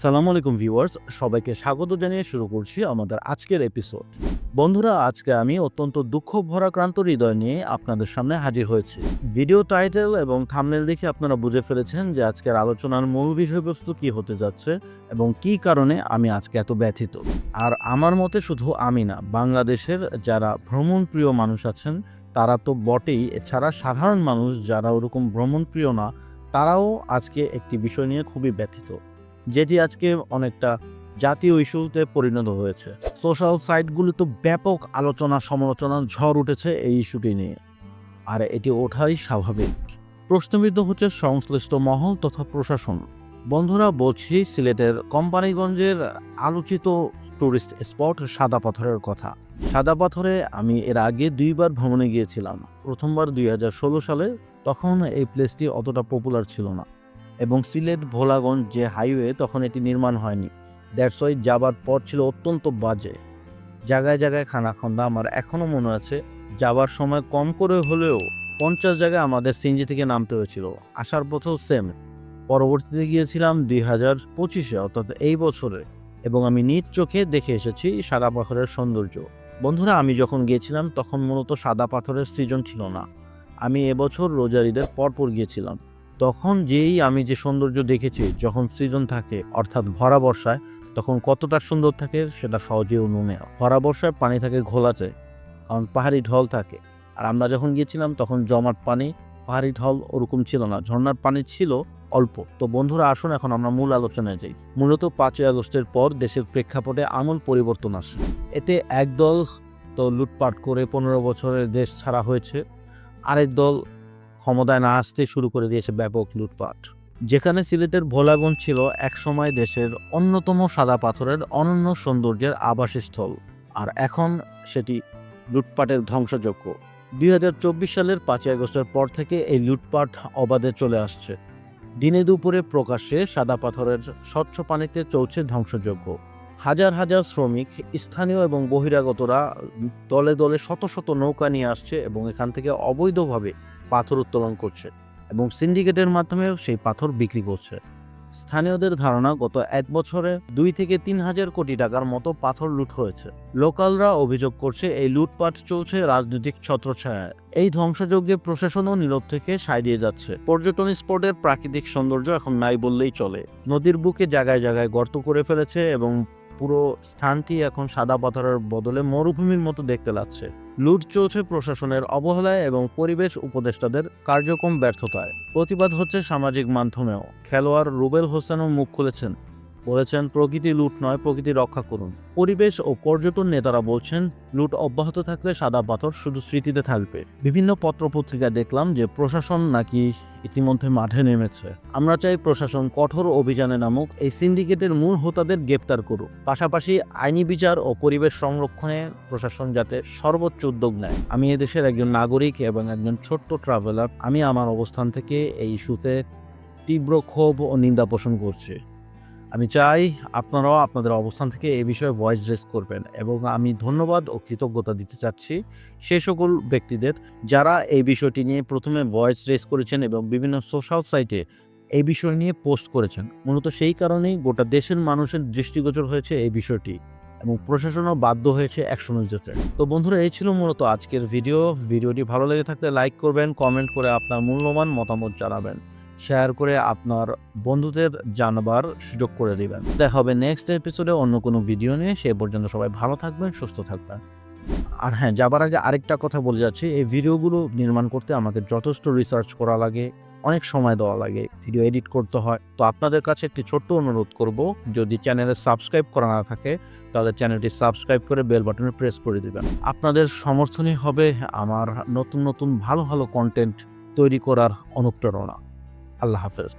আসসালামু আলাইকুম ভিউয়ার্স, সবাইকে স্বাগত জানিয়ে শুরু করছি আমাদের আজকের এপিসোড বন্ধুরা, আজকে আমি অত্যন্ত দুঃখ ভরাক্রান্ত হৃদয় নিয়ে আপনাদের সামনে হাজির হয়েছি। ভিডিও টাইটেল এবং থামনেল দেখে আপনারা বুঝে ফেলেছেন যে আজকের আলোচনার মূল বিষয়বস্তু কি হতে যাচ্ছে এবং কি কারণে আমি আজকে এত ব্যথিত। আর আমার মতে শুধু আমি না, বাংলাদেশের যারা ভ্রমণ প্রিয় মানুষ আছেন, তারা তো বটেই। এছাড়া সাধারণ মানুষ যারা ওরকম ভ্রমণ প্রিয় না, তারাও আজকে একটি বিষয় নিয়ে খুবই ব্যথিত। যেটি আজকে অনেকটা জাতীয় ইস্যুতে পরিণত হয়েছে। সোশ্যাল সাইটগুলিতে ব্যাপক আলোচনা, সমালোচনার ঝড় উঠেছে এই ইস্যুটি নিয়ে। আর এটি ওঠাই স্বাভাবিক। প্রশ্নবিদ্ধ হচ্ছে সংশ্লিষ্ট মহল তথা প্রশাসন। বন্ধুরা, বলছি, সিলেটের কোম্পানিগঞ্জের আলোচিত টুরিস্ট স্পট সাদা পাথরের কথা। সাদা পাথরে আমি এর আগে দুইবার ভ্রমণে গিয়েছিলাম। প্রথমবার দুই হাজার ষোলো সালে, তখন এই প্লেসটি অতটা পপুলার ছিল না। এবং সিলেট ভোলাগঞ্জ যে হাইওয়ে তখন এটি নির্মাণ হয়নি। দ্যাটস ওয়াই যাবার পথ ছিল অত্যন্ত বাজে। জায়গায় জায়গায় খানাখন্দা আমার এখনও মনে আছে। যাবার সময় কম করে হলেও পঞ্চাশ জায়গায় আমাদের সিনজি থেকে নামতে হয়েছিল। আসার পথেও সেম পরবর্তীতে গিয়েছিলাম দুই হাজার পঁচিশে, অর্থাৎ এই বছরে। এবং আমি নিজ চোখে দেখে এসেছি সাদা পাথরের সৌন্দর্য। বন্ধুরা, আমি যখন গিয়েছিলাম তখন মূলত সাদা পাথরের সৃজন ছিল না। আমি এবছর রোজার ঈদের পরপর গিয়েছিলাম। তখন যেই আমি যে সৌন্দর্য দেখেছি, যখন সিজন থাকে, অর্থাৎ ভরা বর্ষায়, তখন কতটা সুন্দর থাকে সেটা সহজে অনুমে ভরা বর্ষায় পানি থাকে ঘোলাতে কারণ পাহাড়ি ঢল থাকে। আর আমরা যখন গিয়েছিলাম, তখন জমাট পানি, পাহাড়ি ঢল ওরকম ছিল না ঝর্নার পানি ছিল অল্প। তো বন্ধুরা, আসুন এখন আমরা মূল আলোচনায় যাই। মূলত পাঁচই আগস্টের পর দেশের প্রেক্ষাপটে আমূল পরিবর্তন আসে। এতে একদল তো লুটপাট করে পনেরো বছরের দেশ ছাড়া হয়েছে, আরেক দল ক্ষমতায় না আসতে শুরু করে দিয়েছে ব্যাপক লুটপাট। যেখানে সিলেটের ভোলাগঞ্জ ছিল একসময় দেশের অন্যতম সাদা পাথরের অনন্য সৌন্দর্যের আবাসস্থল, আর এখন সেটি লুটপাটের ধ্বংসযোগ্য। দুই হাজার চব্বিশ সালের পাঁচই আগস্টের পর থেকে এই লুটপাট অবাধে চলে আসছে। দিনে দুপুরে প্রকাশ্যে সাদা পাথরের স্বচ্ছ পানিতে চলছে ধ্বংসযজ্ঞ হাজার হাজার শ্রমিক, স্থানীয় এবং বহিরাগতরা দলে দলে শত শত নৌকা নিয়ে আসছে এবং এখান থেকে অবৈধভাবে পাথর উত্তোলন করছে এবং সিন্ডিকেটের মাধ্যমে সেই পাথর বিক্রি করছে। স্থানীয়দের ধারণা গত এক বছরে দুই থেকে তিন হাজার কোটি টাকার মতো পাথর লুট হয়েছে। লোকালরা অভিযোগ করছে এই লুটপাট চলছে রাজনৈতিক ছত্রছায়ায়। এই ধ্বংসযজ্ঞে প্রশাসনও নীরব থেকে সায় দিয়ে যাচ্ছে। পর্যটন স্পটের প্রাকৃতিক সৌন্দর্য এখন নাই বললেই চলে। নদীর বুকে জায়গায় জায়গায় গর্ত করে ফেলেছে এবং পুরো স্থানটি এখন সাদা পাথরের বদলে মরুভূমির মতো দেখতে লাগছে। লুট চলছে প্রশাসনের অবহেলায় এবং পরিবেশ উপদেষ্টাদের কার্যক্রম ব্যর্থতায়। প্রতিবাদ হচ্ছে সামাজিক মাধ্যমেও। খেলোয়াড় রুবেল হোসেনও মুখ খুলেছেন। বলেছেন, প্রকৃতি লুট নয়, প্রকৃতি রক্ষা করুন। পরিবেশ ও পর্যটন নেতারা বলছেন, লুট অব্যাহত থাকলে সাদা পাথর শুধু স্মৃতিতে থাকবে। বিভিন্ন পত্রপত্রিকায় দেখলাম যে প্রশাসন নাকি ইতিমধ্যে মাঠে নেমেছে। আমরা চাই প্রশাসন কঠোর অভিযানে নামুক, এই সিন্ডিকেটের মূল হোতাদের গ্রেপ্তার করুক। পাশাপাশি আইনি বিচার ও পরিবেশ সংরক্ষণে প্রশাসন যাতে সর্বোচ্চ উদ্যোগ নেয়। আমি এদেশের একজন নাগরিক এবং একজন ছোট্ট ট্রাভেলার আমি আমার অবস্থান থেকে এই ইস্যুতে তীব্র ক্ষোভ ও নিন্দা পোষণ করছি। আমি চাই আপনারাও আপনাদের অবস্থান থেকে এ বিষয়ে ভয়েস রেস করবেন এবং আমি ধন্যবাদ ও কৃতজ্ঞতা দিতে চাচ্ছি সে সকল ব্যক্তিদের যারা এই বিষয়টি নিয়ে প্রথমে ভয়েস রেস করেছেন এবং বিভিন্ন সোশ্যাল সাইটে এই বিষয় নিয়ে পোস্ট করেছেন। মূলত সেই কারণেই গোটা দেশের মানুষের দৃষ্টিগোচর হয়েছে এই বিষয়টি এবং প্রশাসনও বাধ্য হয়েছে অ্যাকশনে যেতে তো বন্ধুরা, এই ছিল মূলত আজকের ভিডিও ভিডিওটি ভালো লেগে থাকলে লাইক করবেন কমেন্ট করে আপনার মূল্যবান মতামত জানাবেন। শেয়ার করে আপনার বন্ধুদের জানবার সুযোগ করে দেবেন। দেখা হবে নেক্সট এপিসোডে অন্য কোনো ভিডিও নিয়ে। সে পর্যন্ত সবাই ভালো থাকবেন, সুস্থ থাকবেন। আর হ্যাঁ যাবার আগে আরেকটা কথা বলে যাচ্ছি। এই ভিডিওগুলো নির্মাণ করতে আমাদের যথেষ্ট রিসার্চ করা লাগে, অনেক সময় দেওয়া লাগে। ভিডিও এডিট করতে হয়। তো আপনাদের কাছে একটি ছোট্ট অনুরোধ করব, যদি চ্যানেলে সাবস্ক্রাইব করা না থাকে, তাহলে চ্যানেলটি সাবস্ক্রাইব করে বেল বাটনে প্রেস করে দিবেন। আপনাদের সমর্থনই হবে আমার নতুন নতুন, ভালো ভালো কন্টেন্ট তৈরি করার অনুপ্রেরণা। আল্লাহ হাফেজ।